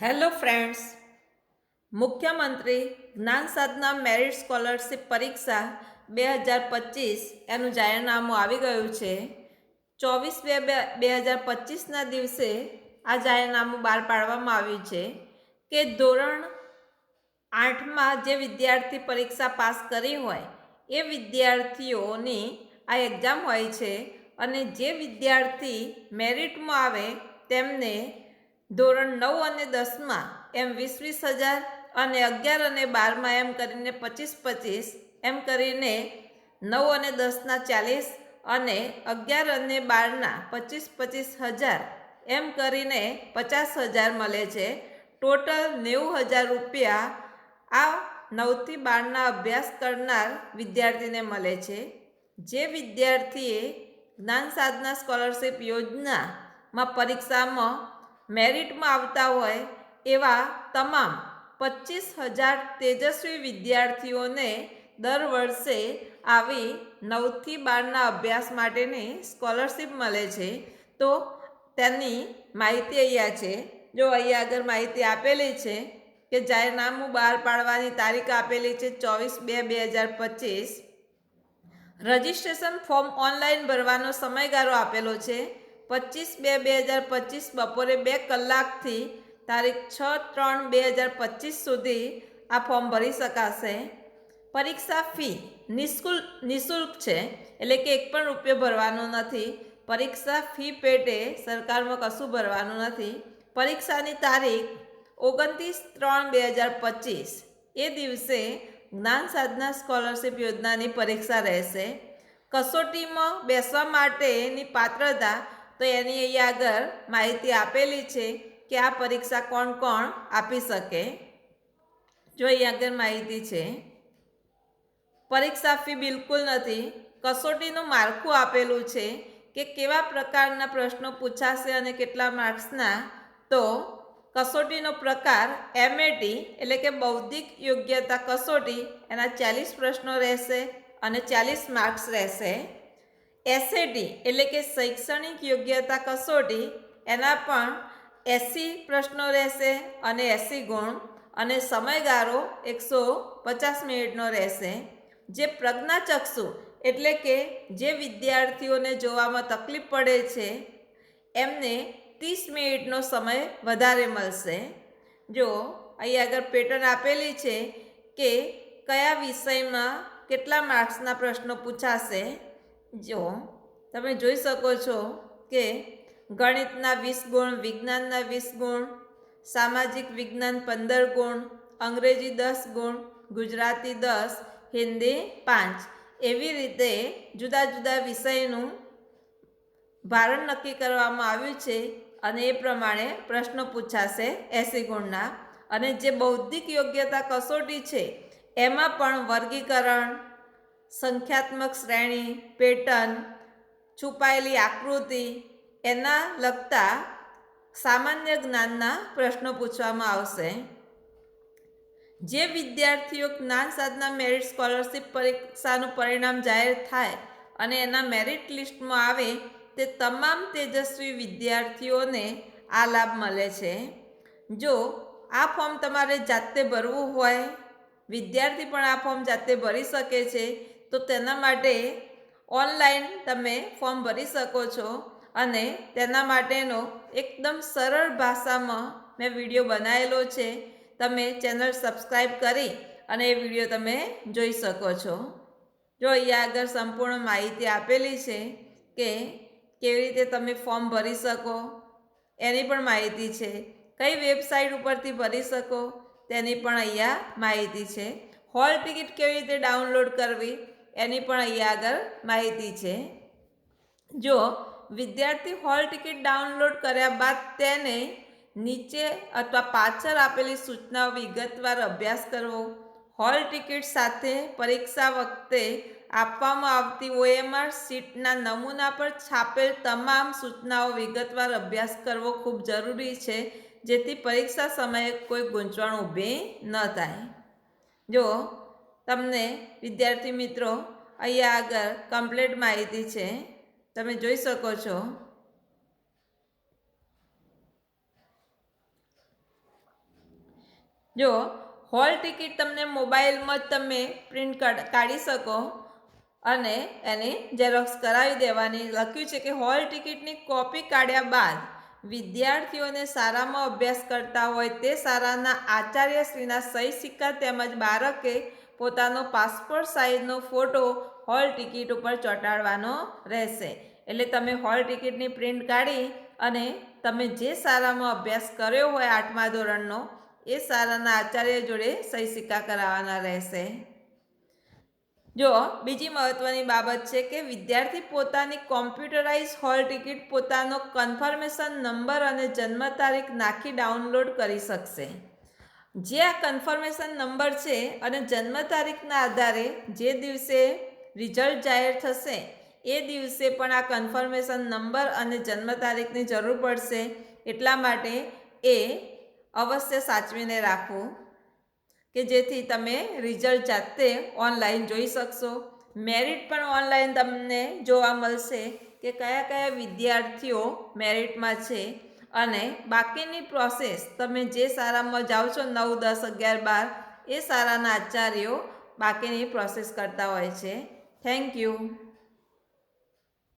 Hello friends, મુખ્યમંત્રી જ્ઞાન સાધના merit scholarship પરીક્ષા બે હજાર પચીસ એનું જાહેરનામું આવી ગયું છે. ચોવીસ બે બે હજાર પચીસના દિવસે આ જાહેરનામું બહાર પાડવામાં આવ્યું છે કે ધોરણ આઠમાં જે વિદ્યાર્થી પરીક્ષા પાસ કરી હોય, એ વિદ્યાર્થીઓની આ એક્ઝામ હોય છે અને જે વિદ્યાર્થી મેરિટમાં આવે તેમને ધોરણ નવ અને દસમાં એમ વીસ વીસ હજાર અને અગિયાર અને બારમાં એમ કરીને પચીસ પચીસ એમ કરીને નવ અને દસના ચાલીસ અને અગિયાર અને બારના પચીસ પચીસ હજાર એમ કરીને પચાસ હજાર મળે છે. ટોટલ નેવું હજાર રૂપિયા આ નવથી બારના અભ્યાસ કરનાર વિદ્યાર્થીને મળે છે. જે વિદ્યાર્થીએ જ્ઞાન સાધના સ્કોલરશિપ યોજનામાં પરીક્ષામાં મેરિટમાં આવતા હોય એવા તમામ પચીસ હજાર તેજસ્વી વિદ્યાર્થીઓને દર વર્ષે આવી નવથી બારના અભ્યાસ માટેની સ્કોલરશિપ મળે છે. તો તેની માહિતી અહીંયા છે. જો અહીંયા આગળ માહિતી આપેલી છે કે જાહેરનામું બહાર પાડવાની તારીખ આપેલી છે ચોવીસ બે બે હજાર પચીસ. રજિસ્ટ્રેશન ફોર્મ ઓનલાઈન ભરવાનો સમયગાળો આપેલો છે. પચીસ બે બે હજાર પચીસ બપોરે બે કલાકથી તારીખ છ ત્રણ બે હજાર પચીસ સુધી આ ફોર્મ ભરી શકાશે. પરીક્ષા ફી નિઃશુલ્ક નિઃશુલ્ક છે, એટલે કે એક પણ રૂપિયો ભરવાનો નથી. પરીક્ષા ફી પેટે સરકારમાં કશું ભરવાનું નથી. પરીક્ષાની તારીખ ઓગણત્રીસ ત્રણ બે હજાર પચીસ. એ દિવસે જ્ઞાન સાધના સ્કોલરશિપ યોજનાની પરીક્ષા રહેશે. કસોટીમાં બેસવા માટેની પાત્રતા તો એની અહીંયા આગળ માહિતી આપેલી છે કે આ પરીક્ષા કોણ કોણ આપી શકે. જો અહીંયા આગળ માહિતી છે. પરીક્ષા ફી બિલકુલ નથી. કસોટીનું માળખું આપેલું છે કે કેવા પ્રકારના પ્રશ્નો પૂછાશે અને કેટલા માર્ક્સના. તો કસોટીનો પ્રકાર એમએટી એટલે કે બૌદ્ધિક યોગ્યતા કસોટી, એના ચાલીસ પ્રશ્નો રહેશે અને ચાલીસ માર્ક્સ રહેશે. એસએટી એટલે કે શૈક્ષણિક યોગ્યતા કસોટી, એના પણ એંસી પ્રશ્નો રહેશે અને એંસી ગુણ અને સમયગાળો એકસો પચાસ મિનિટનો રહેશે. જે પ્રજ્ઞાચક્ષુ એટલે કે જે વિદ્યાર્થીઓને જોવામાં તકલીફ પડે છે, એમને ત્રીસ મિનિટનો સમય વધારે મળશે. જો અહીં આગળ પેટર્ન આપેલી છે કે કયા વિષયમાં કેટલા માર્ક્સના પ્રશ્નો પૂછાશે જો તમે જોઈ શકો છો કે ગણિતના વીસ ગુણ, વિજ્ઞાનના વીસ ગુણ, સામાજિક વિજ્ઞાન પંદર ગુણ, અંગ્રેજી દસ ગુણ, ગુજરાતી દસ, હિન્દી પાંચ. એવી રીતે જુદા જુદા વિષયનું ભારણ નક્કી કરવામાં આવ્યું છે અને એ પ્રમાણે પ્રશ્નો પૂછાશે એસી ગુણના. અને જે બૌદ્ધિક યોગ્યતા કસોટી છે, એમાં પણ વર્ગીકરણ સંખ્યાત્મક શ્રેણી, પેટર્ન, છુપાયેલી આકૃતિ, એના લગતા સામાન્ય જ્ઞાનના પ્રશ્નો પૂછવામાં આવશે. જે વિદ્યાર્થીઓ જ્ઞાન સાધના મેરિટ સ્કોલરશિપ પરીક્ષાનું પરિણામ જાહેર થાય અને એના મેરિટ લિસ્ટમાં આવે, તે તમામ તેજસ્વી વિદ્યાર્થીઓને આ લાભ મળે છે. જો આ ફોર્મ તમારે જાતે ભરવું હોય, વિદ્યાર્થી પણ આ ફોર્મ જાતે ભરી શકે છે તો તેના માટે ઓનલાઈન તમે ફોર્મ ભરી શકો છો અને તેના માટેનો એકદમ સરળ ભાષામાં મેં વીડિયો બનાવેલો છે. તમે ચેનલ સબસ્ક્રાઈબ કરી અને એ વીડિયો તમે જોઈ શકો છો. જો અહીંયા આગળ સંપૂર્ણ માહિતી આપેલી છે કે કેવી રીતે તમે ફોર્મ ભરી શકો, એની પણ માહિતી છે. કઈ વેબસાઇટ ઉપરથી ભરી શકો, તેની પણ અહીંયા માહિતી છે. હોલ ટિકિટ કેવી રીતે ડાઉનલોડ કરવી એની પણ અહીંયા આગળ માહિતી છે. જો વિદ્યાર્થી હોલ ટિકિટ ડાઉનલોડ કર્યા બાદ તેને નીચે અથવા પાછળ આપેલી સૂચનાઓ વિગતવાર અભ્યાસ કરવો, હોલ ટિકિટ સાથે પરીક્ષા વખતે આપવામાં આવતી ઓએમઆર સીટના નમૂના પર છાપેલ તમામ સૂચનાઓ વિગતવાર અભ્યાસ કરવો ખૂબ જરૂરી છે, જેથી પરીક્ષા સમયે કોઈ ગૂંચવણ ઊભી ન થાય. જો તમને, વિદ્યાર્થી મિત્રો, અહીંયા આગળ કમ્પ્લેટ માહિતી છે. તમે જોઈ શકો છો. જો હોલ ટિકિટ તમને મોબાઈલમાં જ તમે પ્રિન્ટ કાઢી શકો અને એની ઝેરોક્સ કરાવી દેવાની. લખ્યું છે કે હોલ ટિકિટની કોપી કાઢ્યા બાદ વિદ્યાર્થીઓને શાળામાં અભ્યાસ કરતા હોય તે શાળાના આચાર્યશ્રીના સહી સિક્કા તેમજ બાળકે પોતાનો પાસપોર્ટ સાઇઝનો ફોટો હોલ ટિકિટ ઉપર ચોંટાડવાનો રહેશે. એટલે તમે હોલ ટિકિટની પ્રિન્ટ કાઢી અને તમે જે શાળામાં અભ્યાસ કર્યો હોય આઠમા ધોરણનો, એ શાળાના આચાર્ય જોડે સહી સિક્કા કરાવવાના રહેશે. જો, બીજી મહત્ત્વની બાબત છે કે વિદ્યાર્થી પોતાની કોમ્પ્યુટરાઇઝ હોલ ટિકિટ પોતાનો કન્ફર્મેશન નંબર અને જન્મ તારીખ નાખી ડાઉનલોડ કરી શકશે. જે આ કન્ફર્મેશન નંબર છે અને જન્મ તારીખના આધારે જે દિવસે રિઝલ્ટ જાહેર થશે, એ દિવસે પણ આ કન્ફર્મેશન નંબર અને જન્મ તારીખની જરૂર પડશે. એટલા માટે એ અવશ્ય સાચવીને રાખો કે જેથી તમે રિઝલ્ટ જાતે ઓનલાઈન જોઈ શકશો. મેરિટ પણ ઓનલાઈન તમને જોવા મળશે કે કયા કયા વિદ્યાર્થીઓ મેરિટમાં છે. અને બાકીની પ્રોસેસ તમે જે શાળામાં જાઓ છો નવ, દસ, અગિયાર, બાર, એ શાળાના આચાર્યો બાકીની પ્રોસેસ કરતા હોય છે. Thank you.